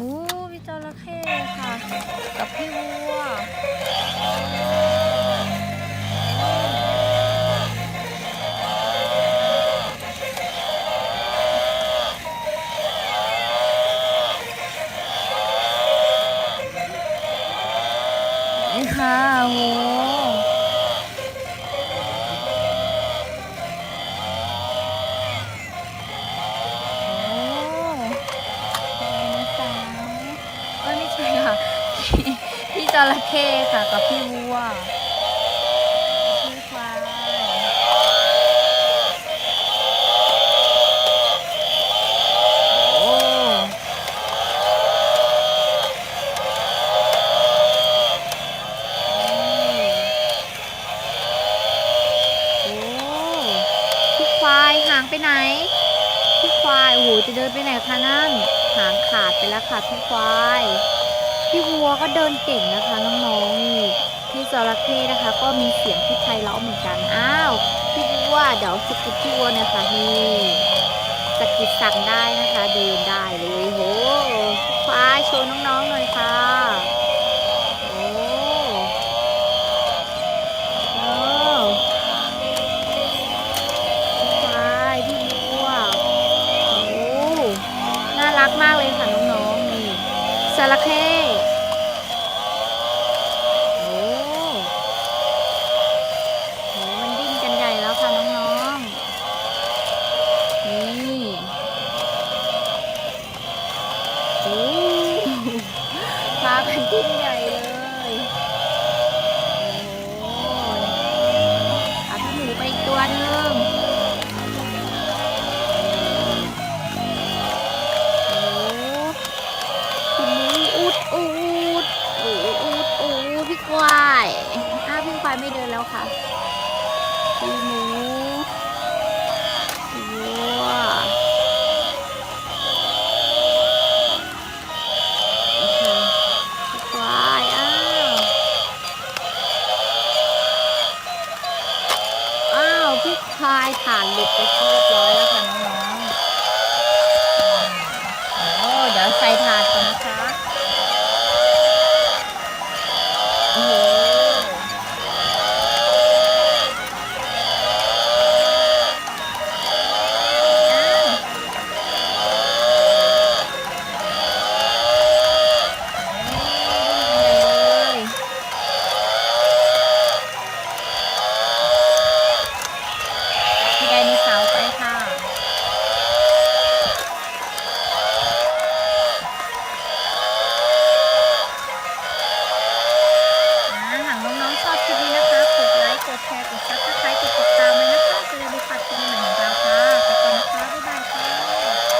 โอ้พี่จระเข้ค่ะ กับพี่วัวนี่ค่ะโว ระเข้ค่ะกับพี่วัวพี่ควายโอ้โอ้พี่ควายหางไปไหนพี่ควายโอ้โหจะเดินไปไหนคะนั่นหางขาดไปแล้วค่ะพี่ควาย พี่วัวก็เดินเก่งนะคะน้องๆนี่พี่จระเข้นะคะ ก็มีเสียงที่ไพเราะเหมือนกันอ้าวพี่วัวเดี๋ยวสกิดพี่วัวเนี่ยค่ะนี่สกิดสั่งได้นะคะ เดินได้เลยโหคว้าโชว์น้องๆหน่อยค่ะ โอ้โอ้พี่ควายพี่วัว โอ้ น่ารักมากเลยค่ะน้องๆ นี่จระเข้โอ้โหมันดิ้นกันใหญ่แล้วค่ะน้องๆ นี่โอ้พา กันดิ้นใหญ่เลยโอ้เอาพี่หมูไปอีกตัวหนึ่งโอ้คุณนุ้ยอุดอุดอุดอุดอุดพี่ควายอ้าวพี่ควายไม่เดินแล้วค่ะพี่หมู দেখতে সুন্দর